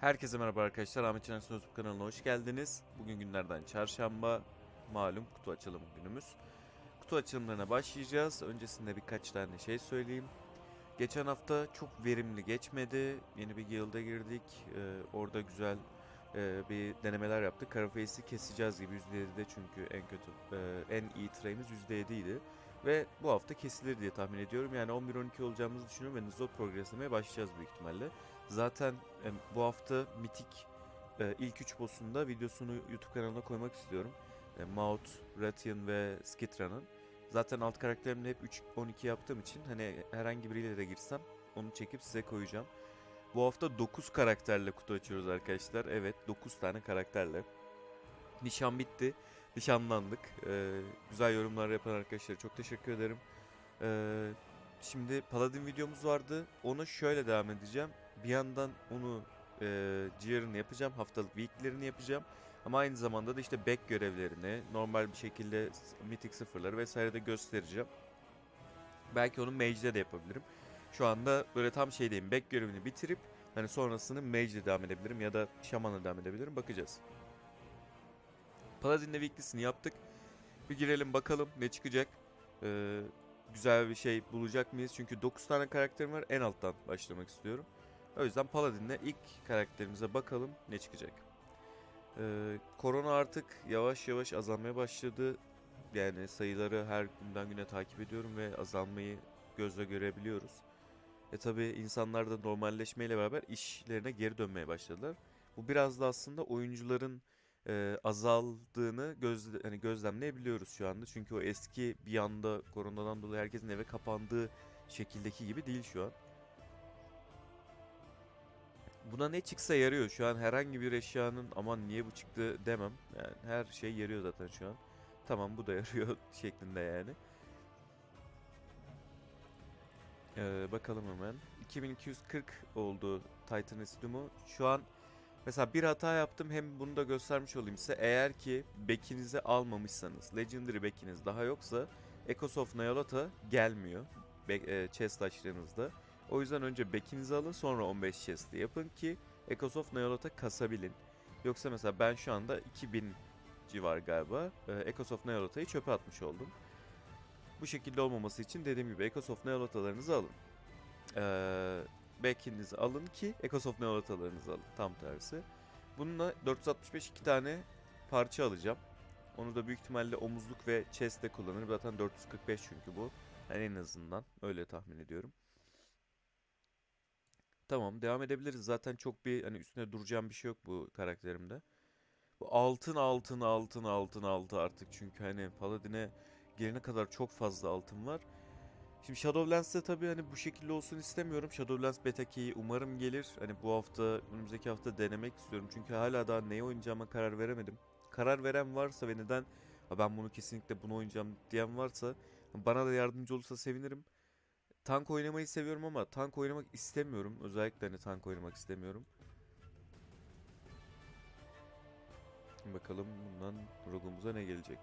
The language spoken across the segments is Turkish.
Herkese merhaba arkadaşlar. Ahmet Çenersin YouTube kanalına hoş geldiniz. Bugün günlerden çarşamba. Malum kutu açılım günümüz. Kutu açılımlarına başlayacağız. Öncesinde birkaç tane şey söyleyeyim. Geçen hafta çok verimli geçmedi. Yeni bir guild'a girdik. Ee, orada güzel e, bir denemeler yaptık. Karaface'i keseceğiz gibi %7'de çünkü en kötü, e, en iyi tray'imiz %7 idi. Ve bu hafta kesilir diye tahmin ediyorum. Yani 11-12 olacağımızı düşünüyorum ve hızlı progreslemeye başlayacağız büyük ihtimalle. Zaten e, bu hafta mitik e, ilk 3 boss'unda videosunu YouTube kanalına koymak istiyorum. E, Maut, Ratian ve Skitra'nın. Zaten alt karakterimle hep 3-12 yaptığım için hani herhangi biriyle de girsem onu çekip size koyacağım. Bu hafta 9 karakterle kutu açıyoruz arkadaşlar. Evet 9 tane karakterle. Nişan bitti. Nişanlandık. Ee, güzel yorumlar yapan arkadaşlara çok teşekkür ederim. Ee, şimdi Paladin videomuz vardı. Onu şöyle devam edeceğim. Bir yandan onu e, GR'ını yapacağım. Haftalık weeklerini yapacağım. Ama aynı zamanda da işte back görevlerini, normal bir şekilde mythic sıfırları vesaire de göstereceğim. Belki onu mage'de de yapabilirim. Şu anda böyle tam şeydeyim. Back görevini bitirip hani sonrasını mage'de devam edebilirim ya da şamanla devam edebilirim. Bakacağız. Paladin'le weekly'sini yaptık. Bir girelim bakalım ne çıkacak. Ee, güzel bir şey bulacak mıyız? Çünkü 9 tane karakterim var. En alttan başlamak istiyorum. O yüzden Paladin'le ilk karakterimize bakalım ne çıkacak. Ee, korona artık yavaş yavaş azalmaya başladı. Yani sayıları her günden güne takip ediyorum ve azalmayı gözle görebiliyoruz. E tabi insanlar da normalleşmeyle beraber işlerine geri dönmeye başladılar. Bu biraz da aslında oyuncuların e, azaldığını gözle, hani gözlemleyebiliyoruz şu anda. Çünkü o eski bir anda koronadan dolayı herkesin eve kapandığı şekildeki gibi değil şu an. Buna ne çıksa yarıyor. Şu an herhangi bir eşyanın aman niye bu çıktı demem. Yani her şey yarıyor zaten şu an. Tamam bu da yarıyor şeklinde yani. Ee, bakalım hemen. 2240 oldu Titan Istum'u. Şu an mesela bir hata yaptım hem bunu da göstermiş olayım size. Eğer ki bekinizi almamışsanız, Legendary bekiniz daha yoksa Echoes of Nyalota gelmiyor. Be e, chest açtığınızda. O yüzden önce bekinizi alın sonra 15 chest'i yapın ki Echoes of Nyalota kasabilin. Yoksa mesela ben şu anda 2000 civar galiba e, Echoes of Nyalota'yı çöpe atmış oldum. Bu şekilde olmaması için dediğim gibi Echoes of Nyalota'larınızı alın. Ee, back'inizi alın ki Echoes of Nyalota'larınızı alın. Tam tersi. Bununla 465 iki tane parça alacağım. Onu da büyük ihtimalle omuzluk ve chest'te kullanırım. Zaten 445 çünkü bu. Yani en azından öyle tahmin ediyorum. Tamam devam edebiliriz. Zaten çok bir hani üstüne duracağım bir şey yok bu karakterimde. Bu altın altın altın altın altı artık çünkü hani Paladin'e gelene kadar çok fazla altın var. Şimdi Shadowlands'te tabii hani bu şekilde olsun istemiyorum. Shadowlands Beta Key'i umarım gelir. Hani bu hafta, önümüzdeki hafta denemek istiyorum. Çünkü hala daha neye oynayacağıma karar veremedim. Karar veren varsa ve neden "Ha ben bunu kesinlikle bunu oynayacağım diyen varsa bana da yardımcı olursa sevinirim. Tank oynamayı seviyorum ama tank oynamak istemiyorum. Özellikle hani tank oynamak istemiyorum. Bakalım bundan rogumuza ne gelecek.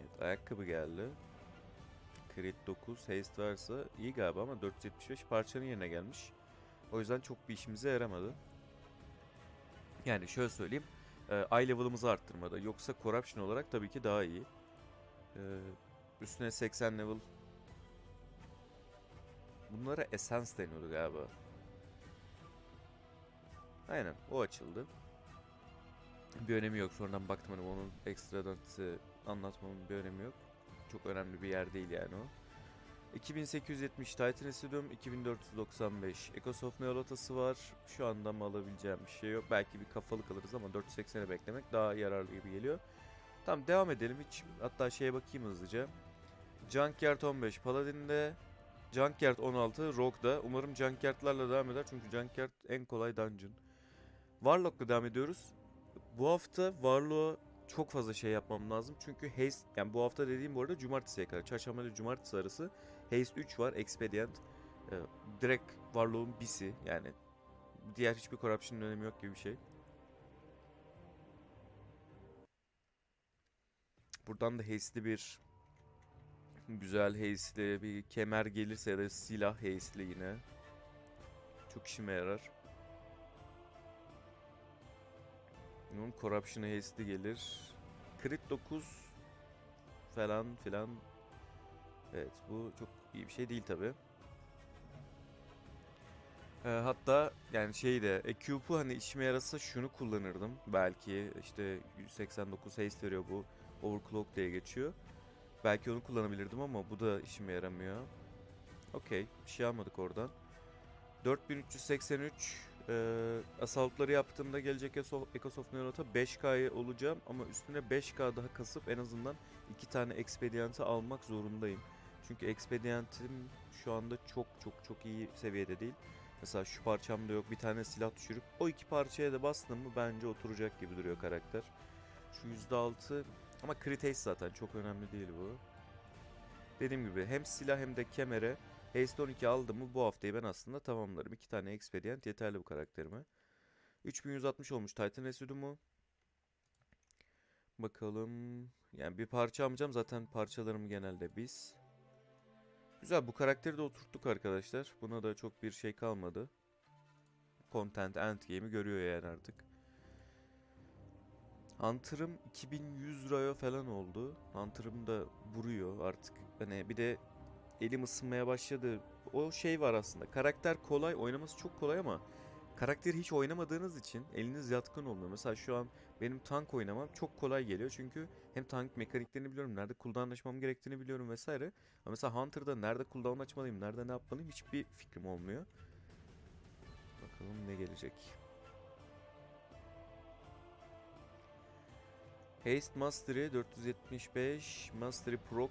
Evet ayakkabı geldi. Crit 9, haste varsa iyi galiba ama 475 parçanın yerine gelmiş. O yüzden çok bir işimize yaramadı. Yani şöyle söyleyeyim. E, eye level'ımızı arttırmadı. Yoksa corruption olarak tabii ki daha iyi. E, üstüne 80 level. Bunlara essence deniyordu galiba. Aynen o açıldı. Bir önemi yok. Sonradan baktım hani onun ekstradan size anlatmamın bir önemi yok. Çok önemli bir yer değil yani o. 2870 Titan Studium, 2495 Echoes of Neolotası var. Şu anda mı alabileceğim bir şey yok. Belki bir kafalık alırız ama 480'e beklemek daha yararlı gibi geliyor. Tamam devam edelim. Hiç hatta şeye bakayım hızlıca. Junkyard 15 Paladin'de Junkyard 16 Rogue'da. Umarım Junkyard'larla devam eder çünkü Junkyard en kolay dungeon. Warlock'la devam ediyoruz. Bu hafta Warlock'a çok fazla şey yapmam lazım. Çünkü Haste, yani bu hafta dediğim bu arada cumartesiye kadar. Çarşamba ile cumartesi arası Haste 3 var, Expedient. Ee, direkt Warlock'un bisi yani. Diğer hiçbir corruption'ın önemi yok gibi bir şey. Buradan da Haste'li bir güzel Haste'li bir kemer gelirse ya da silah Haste'li yine. Çok işime yarar. Bunun Corruption Haste'i gelir. Crit 9 falan filan. Evet bu çok iyi bir şey değil tabi. hatta yani şey de e, Cube'u hani işime yarasa şunu kullanırdım. Belki işte 189 haste veriyor bu. Overclock diye geçiyor. Belki onu kullanabilirdim ama bu da işime yaramıyor. Okey. Bir şey almadık oradan. 4383 e, assaultları yaptığımda gelecek Eco- Ecosoft Neurot'a 5K'ya olacağım ama üstüne 5K daha kasıp en azından iki tane Expedient'i almak zorundayım. Çünkü Expedient'im şu anda çok çok çok iyi seviyede değil. Mesela şu parçamda yok bir tane silah düşürüp o iki parçaya da bastım mı bence oturacak gibi duruyor karakter. Şu %6 ama crit zaten çok önemli değil bu. Dediğim gibi hem silah hem de kemere Haste 12 aldım mı bu haftayı ben aslında tamamlarım. İki tane Expedient yeterli bu karakterime. 3160 olmuş Titan Residumu. Bakalım. Yani bir parça almayacağım. Zaten parçalarım genelde biz. Güzel bu karakteri de oturttuk arkadaşlar. Buna da çok bir şey kalmadı. Content Endgame'i görüyor yani artık. Hunter'ım 2100 liraya falan oldu. Hunter'ım da vuruyor artık. Hani bir de elim ısınmaya başladı. O şey var aslında. Karakter kolay, oynaması çok kolay ama karakteri hiç oynamadığınız için eliniz yatkın olmuyor. Mesela şu an benim tank oynamam çok kolay geliyor çünkü hem tank mekaniklerini biliyorum, nerede cooldown açmam gerektiğini biliyorum vesaire. Ama mesela Hunter'da nerede cooldown açmalıyım, nerede ne yapmalıyım hiçbir fikrim olmuyor. Bakalım ne gelecek. Haste Mastery 475, Mastery Proc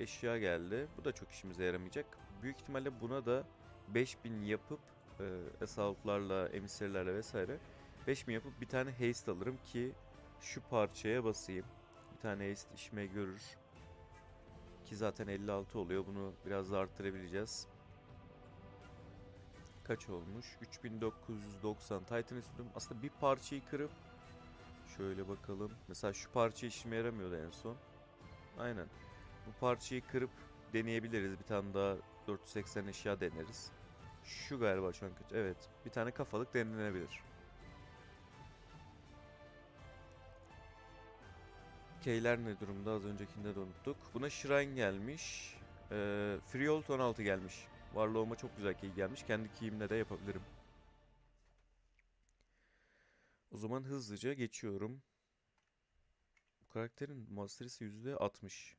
eşya geldi. Bu da çok işimize yaramayacak. Büyük ihtimalle buna da 5000 yapıp e, assaultlarla, emisserlerle vesaire 5000 yapıp bir tane haste alırım ki şu parçaya basayım. Bir tane haste işime görür. Ki zaten 56 oluyor. Bunu biraz da arttırabileceğiz. Kaç olmuş? 3990 Titan istedim. Aslında bir parçayı kırıp şöyle bakalım. Mesela şu parça işime yaramıyordu en son. Aynen. Bu parçayı kırıp deneyebiliriz. Bir tane daha 480 eşya deneriz. Şu galiba şu an kötü. Evet. Bir tane kafalık denenebilir. Keyler ne durumda? Az öncekinde de unuttuk. Buna Shrine gelmiş. Ee, Freehold 16 gelmiş. Varlığıma çok güzel key gelmiş. Kendi keyimle de yapabilirim. O zaman hızlıca geçiyorum. Bu karakterin masterisi %60.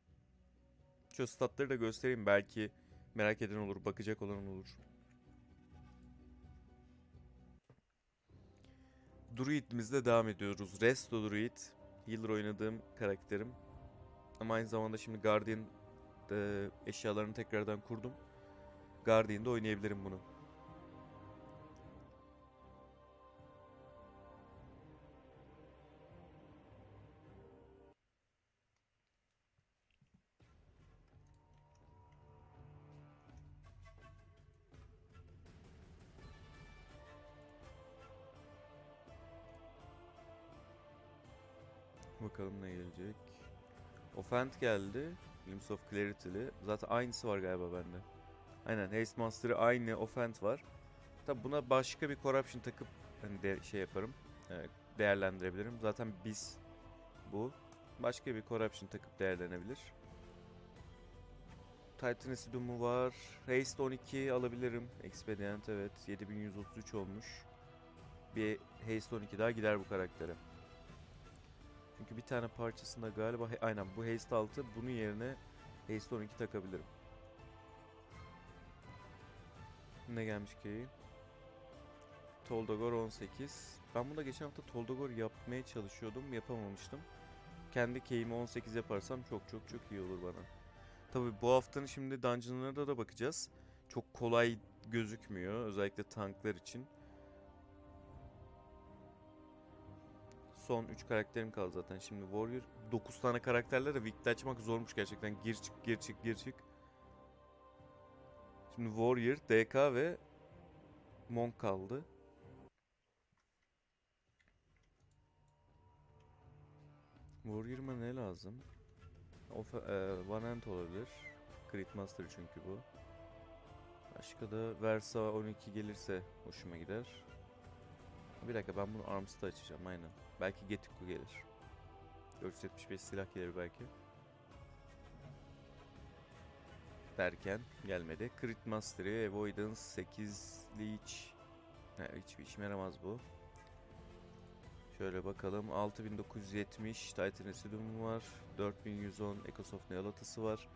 Şu statları da göstereyim belki merak eden olur, bakacak olan olur. Druid'imizle devam ediyoruz. Resto Druid. Healer oynadığım karakterim. Ama aynı zamanda şimdi Guardian e, eşyalarını tekrardan kurdum. Guardian'da oynayabilirim bunu. Offend geldi. Glimpse of Clarity'li. Zaten aynısı var galiba bende. Aynen Haste Master'ı aynı Offend var. Tabi buna başka bir Corruption takıp hani de şey yaparım. e, değerlendirebilirim. Zaten biz bu. Başka bir Corruption takıp değerlenebilir. Titan Acidum'u var. Haste 12 alabilirim. Expedient evet. 7133 olmuş. Bir Haste 12 daha gider bu karaktere. Çünkü bir tane parçasında galiba aynen bu Haste 6 bunun yerine Haste 12 takabilirim. Ne gelmiş ki? Toldagor 18. Ben bunu da geçen hafta Toldagor yapmaya çalışıyordum. Yapamamıştım. Kendi keyimi 18 yaparsam çok çok çok iyi olur bana. Tabi bu haftanın şimdi dungeonlarına da bakacağız. Çok kolay gözükmüyor. Özellikle tanklar için. Son 3 karakterim kaldı zaten. Şimdi Warrior 9 tane karakterle de Wicked açmak zormuş gerçekten. Gir çık gir çık gir çık. Şimdi Warrior, DK ve Monk kaldı. Warrior'ıma ne lazım? Of, e, One Hand olabilir. Crit Master çünkü bu. Başka da Versa 12 gelirse hoşuma gider. Bir dakika ben bunu Arms'ta açacağım aynen. Belki Getikku gelir. 475 silah gelir belki. Derken gelmedi. Crit Mastery, Avoidance, 8 Leech. Ha, hiçbir işime yaramaz bu. Şöyle bakalım. 6970 Titan Residuum var. 4110 Echosoft Neolatısı var.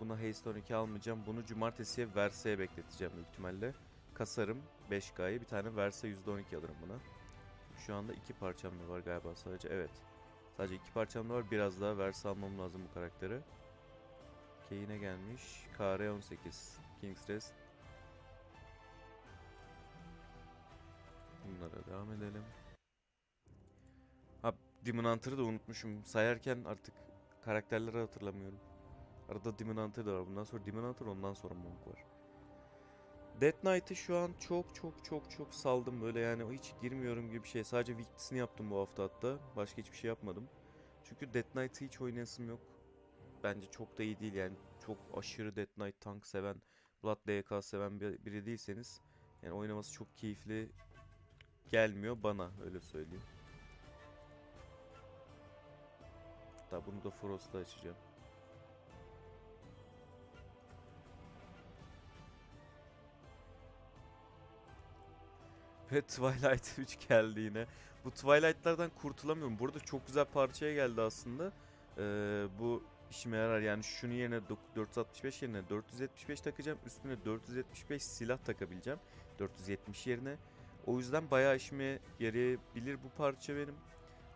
Buna Haste 12 almayacağım. Bunu cumartesiye Versa'ya bekleteceğim büyük ihtimalle. Kasarım 5K'yı. Bir tane Versa %12 alırım buna. Şu anda iki parçam da var galiba sadece. Evet. Sadece iki parçam da var. Biraz daha Versa almam lazım bu karakteri. Kane'e gelmiş. KR 18. King's Rest. Bunlara devam edelim. Ha Demon Hunter'ı da unutmuşum. Sayarken artık karakterleri hatırlamıyorum. Arada Demon Hunter da var. Bundan sonra Demon Hunter ondan sonra Monk var. Death Knight'ı şu an çok çok çok çok saldım böyle yani hiç girmiyorum gibi bir şey. Sadece Victis'ini yaptım bu hafta hatta. Başka hiçbir şey yapmadım. Çünkü Death Knight'ı hiç oynayasım yok. Bence çok da iyi değil yani. Çok aşırı Death Knight tank seven, Blood DK seven bir- biri değilseniz yani oynaması çok keyifli gelmiyor bana öyle söyleyeyim. Hatta bunu da Frost'ta açacağım. Ve Twilight 3 geldi yine. Bu Twilight'lardan kurtulamıyorum. Burada çok güzel parçaya geldi aslında. Ee, bu işime yarar. Yani şunun yerine dok- 465 yerine 475 takacağım. Üstüne 475 silah takabileceğim. 470 yerine. O yüzden bayağı işime yarayabilir bu parça benim.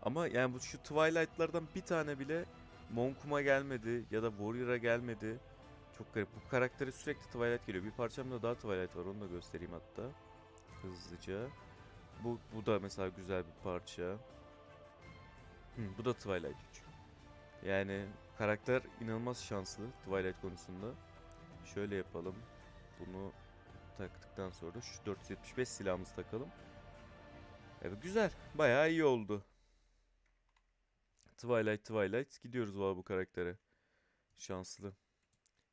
Ama yani bu şu Twilight'lardan bir tane bile Monk'uma gelmedi ya da Warrior'a gelmedi. Çok garip. Bu karaktere sürekli Twilight geliyor. Bir parçamda daha Twilight var. Onu da göstereyim hatta. Hızlıca. Bu, bu da mesela güzel bir parça. Hı, bu da Twilight 3. Yani karakter inanılmaz şanslı Twilight konusunda. Şöyle yapalım. Bunu taktıktan sonra şu 475 silahımızı takalım. Evet güzel. Bayağı iyi oldu. Twilight Twilight. Gidiyoruz valla bu karaktere. Şanslı.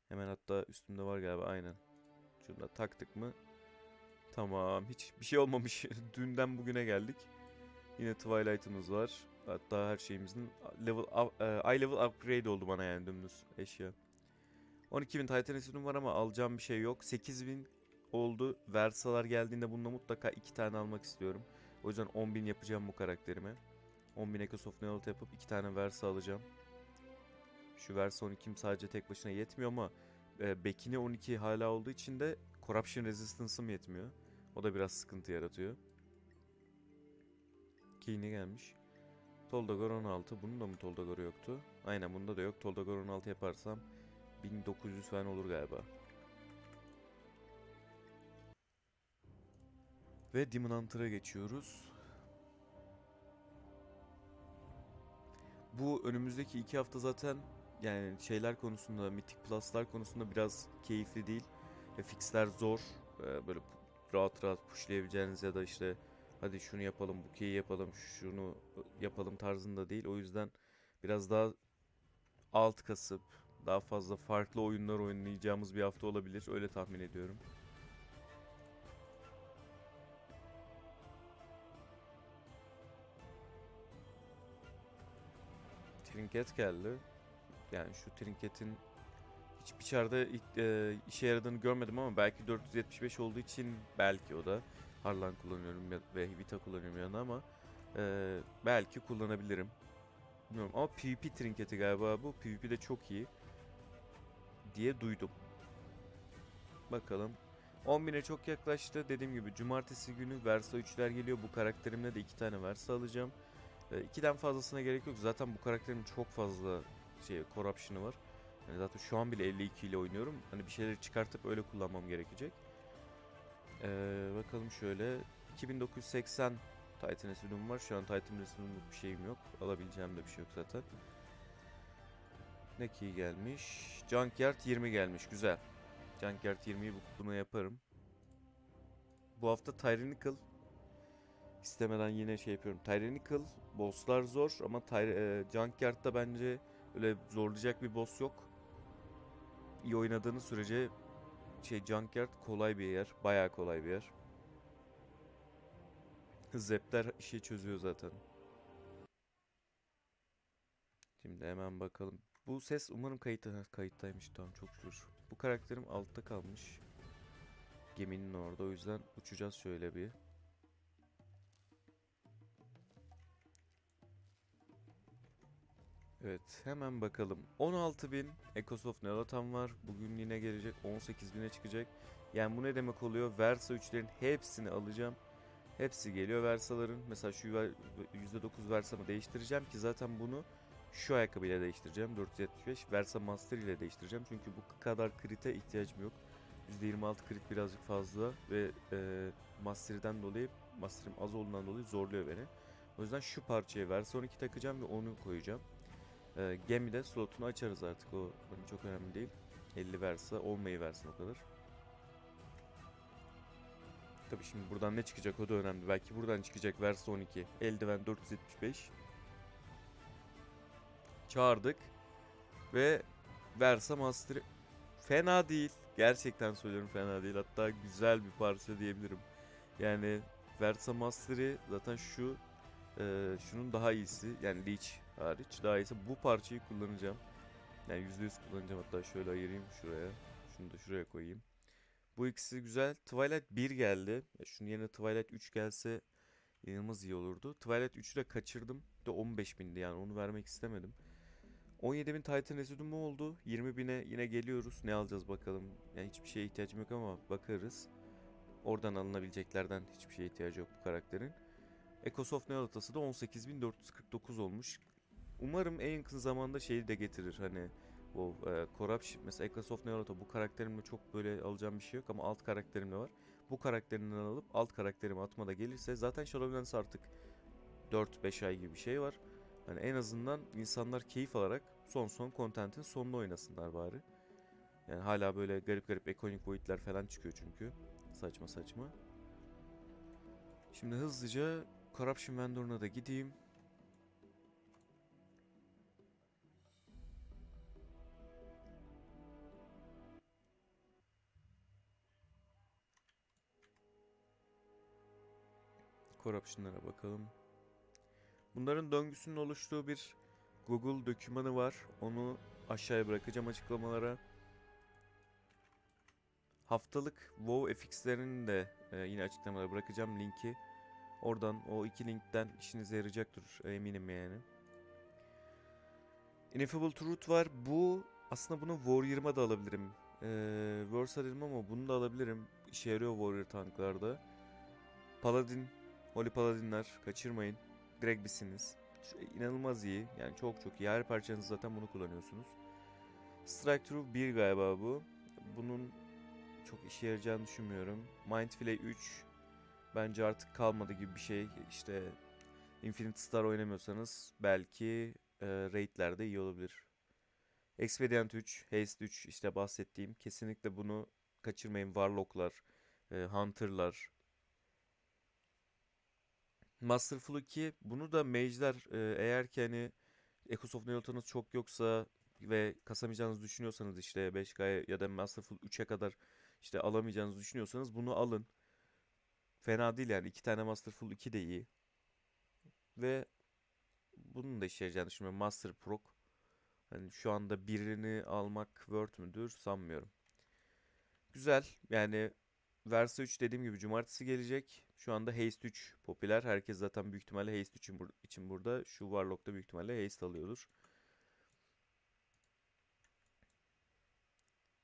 Hemen hatta üstümde var galiba aynen. Şunu da taktık mı? Tamam. Hiç bir şey olmamış. Dünden bugüne geldik. Yine Twilight'ımız var. Hatta her şeyimizin level up- eye level upgrade oldu bana yani dümdüz eşya. 12.000 Titan Esidum var ama alacağım bir şey yok. 8.000 oldu. Versalar geldiğinde bununla mutlaka iki tane almak istiyorum. O yüzden 10.000 yapacağım bu karakterime. 10.000 Echosoft Neolith yapıp iki tane Versa alacağım. Şu Versa 12'm sadece tek başına yetmiyor ama e, Bekine 12 hala olduğu için de Corruption Resistance'ım yetmiyor. O da biraz sıkıntı yaratıyor. Keyne gelmiş. Toldagor 16. Bunun da mı Toldagor'u yoktu? Aynen bunda da yok. Toldagor 16 yaparsam 1900 falan olur galiba. Ve Demon Hunter'a geçiyoruz. Bu önümüzdeki iki hafta zaten yani şeyler konusunda, Mythic Plus'lar konusunda biraz keyifli değil. E, fixler zor. E, böyle rahat rahat pushlayabileceğiniz ya da işte hadi şunu yapalım, bu key'i yapalım, şunu yapalım tarzında değil. O yüzden biraz daha alt kasıp daha fazla farklı oyunlar oynayacağımız bir hafta olabilir. Öyle tahmin ediyorum. Trinket geldi. Yani şu trinketin hiçbir çarda e, işe yaradığını görmedim ama belki 475 olduğu için belki o da Harlan kullanıyorum ya- ve Vita kullanıyorum yanına ama e, belki kullanabilirim. Bilmiyorum ama PvP trinketi galiba bu. PvP de çok iyi diye duydum. Bakalım. 10.000'e çok yaklaştı. Dediğim gibi cumartesi günü Versa 3'ler geliyor. Bu karakterimle de iki tane Versa alacağım. E, ikiden fazlasına gerek yok. Zaten bu karakterimin çok fazla şey corruption'ı var. Yani zaten şu an bile 52 ile oynuyorum. Hani bir şeyleri çıkartıp öyle kullanmam gerekecek. Ee, bakalım şöyle. 2980 Titan Residum var. Şu an Titan Residum'luk bir şeyim yok. Alabileceğim de bir şey yok zaten. Ne key gelmiş? Junkyard 20 gelmiş. Güzel. Junkyard 20'yi bu- buna yaparım. Bu hafta Tyrannical istemeden yine şey yapıyorum. Tyrannical bosslar zor ama Tyr- e, Junkyard'da bence öyle zorlayacak bir boss yok. İyi oynadığınız sürece şey Junkyard kolay bir yer. Bayağı kolay bir yer. Zepler işi çözüyor zaten. Şimdi hemen bakalım. Bu ses umarım kayıtta, kayıttaymış. Tamam çok şükür. Bu karakterim altta kalmış. Geminin orada. O yüzden uçacağız şöyle bir. Evet hemen bakalım. 16.000 Ecosoft Nelatan var. Bugün yine gelecek 18.000'e çıkacak. Yani bu ne demek oluyor? Versa 3'lerin hepsini alacağım. Hepsi geliyor Versa'ların. Mesela şu ver- %9 Versa'mı değiştireceğim ki zaten bunu şu ayakkabıyla değiştireceğim. 475 Versa Master ile değiştireceğim. Çünkü bu kadar krite ihtiyacım yok. %26 crit birazcık fazla ve e, Master'den dolayı Master'im az olduğundan dolayı zorluyor beni. O yüzden şu parçaya Versa 12 takacağım ve onu koyacağım. E, gemide slotunu açarız artık o hani çok önemli değil. 50 versa olmayı versin o kadar. Tabi şimdi buradan ne çıkacak o da önemli. Belki buradan çıkacak Versa 12. Eldiven 475. Çağırdık. Ve Versa Master fena değil. Gerçekten söylüyorum fena değil. Hatta güzel bir parça diyebilirim. Yani Versa Master'i zaten şu e, şunun daha iyisi. Yani Leech hariç daha iyisi. Bu parçayı kullanacağım. Yani %100 kullanacağım. Hatta şöyle ayırayım şuraya. Şunu da şuraya koyayım. Bu ikisi güzel. Twilight 1 geldi. Ya Şunun yerine Twilight 3 gelse inanılmaz iyi olurdu. Twilight 3'ü de kaçırdım. De 15.000'di yani onu vermek istemedim. 17.000 Titan Residuum oldu. 20.000'e yine geliyoruz. Ne alacağız bakalım. Yani hiçbir şeye ihtiyacım yok ama bakarız. Oradan alınabileceklerden hiçbir şeye ihtiyacı yok bu karakterin. Ecosoft Neodatası da 18.449 olmuş. Umarım en yakın zamanda şeyi de getirir. Hani bu e, Corruption mesela Ecosoft Neolata bu karakterimle çok böyle alacağım bir şey yok ama alt karakterimle var. Bu karakterinden alıp alt karakterimi atmada gelirse zaten Shadowlands artık 4-5 ay gibi bir şey var. Hani en azından insanlar keyif alarak son son contentin sonunu oynasınlar bari. Yani hala böyle garip garip ekonomik boyutlar falan çıkıyor çünkü. Saçma saçma. Şimdi hızlıca Corruption Vendor'una da gideyim. Corruption'lara bakalım. Bunların döngüsünün oluştuğu bir Google dokümanı var. Onu aşağıya bırakacağım açıklamalara. Haftalık WoW FX'lerini de e, yine açıklamalara bırakacağım linki. Oradan o iki linkten işinize yarayacaktır eminim yani. Ineffable Truth var. Bu aslında bunu Warrior'ıma da alabilirim. Ee, Versa dedim ama bunu da alabilirim. İşe yarıyor Warrior tanklarda. Paladin, Holy Paladinler kaçırmayın. Gregbis'iniz. İnanılmaz iyi. Yani çok çok iyi. Her parçanız zaten bunu kullanıyorsunuz. Strike Through 1 galiba bu. Bunun çok işe yarayacağını düşünmüyorum. Mind Flay 3 bence artık kalmadı gibi bir şey. İşte Infinite Star oynamıyorsanız belki e, raidlerde iyi olabilir. Expedient 3, Haste 3 işte bahsettiğim. Kesinlikle bunu kaçırmayın. Warlock'lar, e, Hunter'lar, Masterful 2 bunu da mage'ler e, eğer ki hani Echoes of çok yoksa ve kasamayacağınızı düşünüyorsanız işte 5K ya da Masterful 3'e kadar işte alamayacağınızı düşünüyorsanız bunu alın. Fena değil yani. iki tane Masterful 2 de iyi. Ve bunun da işe yarayacağını düşünüyorum. Master Proc. Hani şu anda birini almak worth müdür sanmıyorum. Güzel. Yani Versa 3 dediğim gibi cumartesi gelecek. Şu anda Haste 3 popüler. Herkes zaten büyük ihtimalle Haste 3 için, bur- için burada. Şu Warlock'ta büyük ihtimalle Haste alıyordur.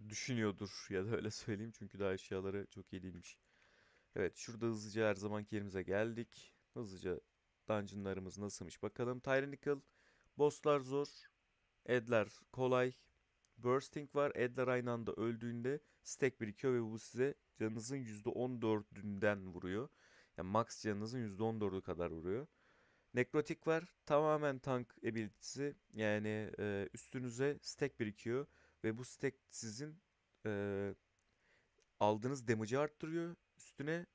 Düşünüyordur ya da öyle söyleyeyim çünkü daha eşyaları çok iyi değilmiş. Evet şurada hızlıca her zamanki yerimize geldik. Hızlıca dungeonlarımız nasılmış bakalım. Tyrannical bosslar zor. Edler kolay. Bursting var. Edler aynı anda öldüğünde stack birikiyor ve bu size canınızın %14'ünden vuruyor. Yani max canınızın %14'ü kadar vuruyor. Nekrotik var. Tamamen tank ability'si. Yani e, üstünüze stack birikiyor ve bu stack sizin e, aldığınız damage'ı arttırıyor. Üstüne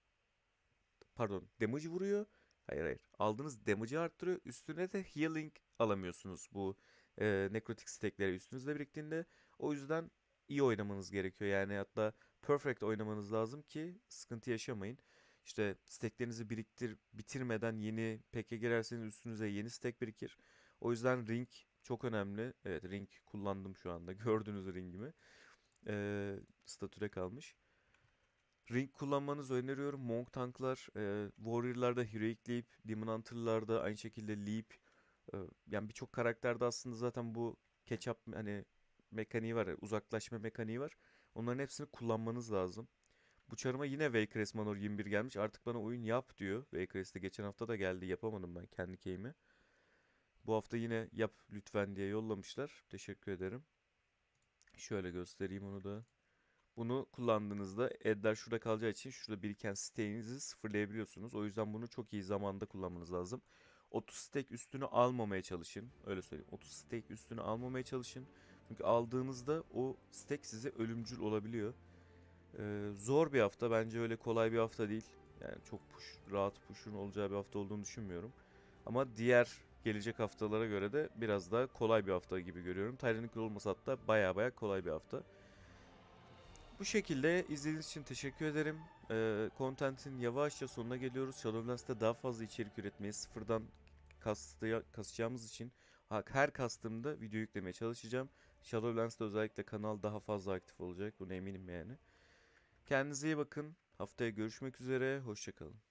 pardon damage vuruyor. Hayır hayır. Aldığınız damage'ı arttırıyor. Üstüne de healing alamıyorsunuz bu e, nekrotik stackleri üstünüzde biriktiğinde. O yüzden iyi oynamanız gerekiyor. Yani hatta perfect oynamanız lazım ki sıkıntı yaşamayın. İşte steklerinizi biriktir bitirmeden yeni peke girerseniz üstünüze yeni stek birikir. O yüzden ring çok önemli. Evet ring kullandım şu anda. Gördüğünüz ringimi. Ee, statüde kalmış. Ring kullanmanızı öneriyorum. Monk tanklar, e, Warrior'larda Heroic Leap, Demon Hunter'larda aynı şekilde Leap. Yani birçok karakterde aslında zaten bu catch-up hani mekaniği var, uzaklaşma mekaniği var. Onların hepsini kullanmanız lazım. Bu çarıma yine Waycrest Manor 21 gelmiş. Artık bana oyun yap diyor. Waycrest'te geçen hafta da geldi. Yapamadım ben kendi keyimi. Bu hafta yine yap lütfen diye yollamışlar. Teşekkür ederim. Şöyle göstereyim onu da. Bunu kullandığınızda Edler şurada kalacağı için şurada biriken stack'inizi sıfırlayabiliyorsunuz. O yüzden bunu çok iyi zamanda kullanmanız lazım. 30 stack üstünü almamaya çalışın. Öyle söyleyeyim. 30 stack üstünü almamaya çalışın. Çünkü aldığınızda o stack size ölümcül olabiliyor. Ee, zor bir hafta. Bence öyle kolay bir hafta değil. Yani çok push, rahat push'un olacağı bir hafta olduğunu düşünmüyorum. Ama diğer gelecek haftalara göre de biraz daha kolay bir hafta gibi görüyorum. Tyrannical olmasa hatta baya baya kolay bir hafta. Bu şekilde izlediğiniz için teşekkür ederim. Ee, content'in yavaşça sonuna geliyoruz. Shadowlands'ta daha fazla içerik üretmeye sıfırdan kastı, kasacağımız için her kastımda video yüklemeye çalışacağım. Shadowlands'ta özellikle kanal daha fazla aktif olacak. Buna eminim yani. Kendinize iyi bakın. Haftaya görüşmek üzere. Hoşçakalın.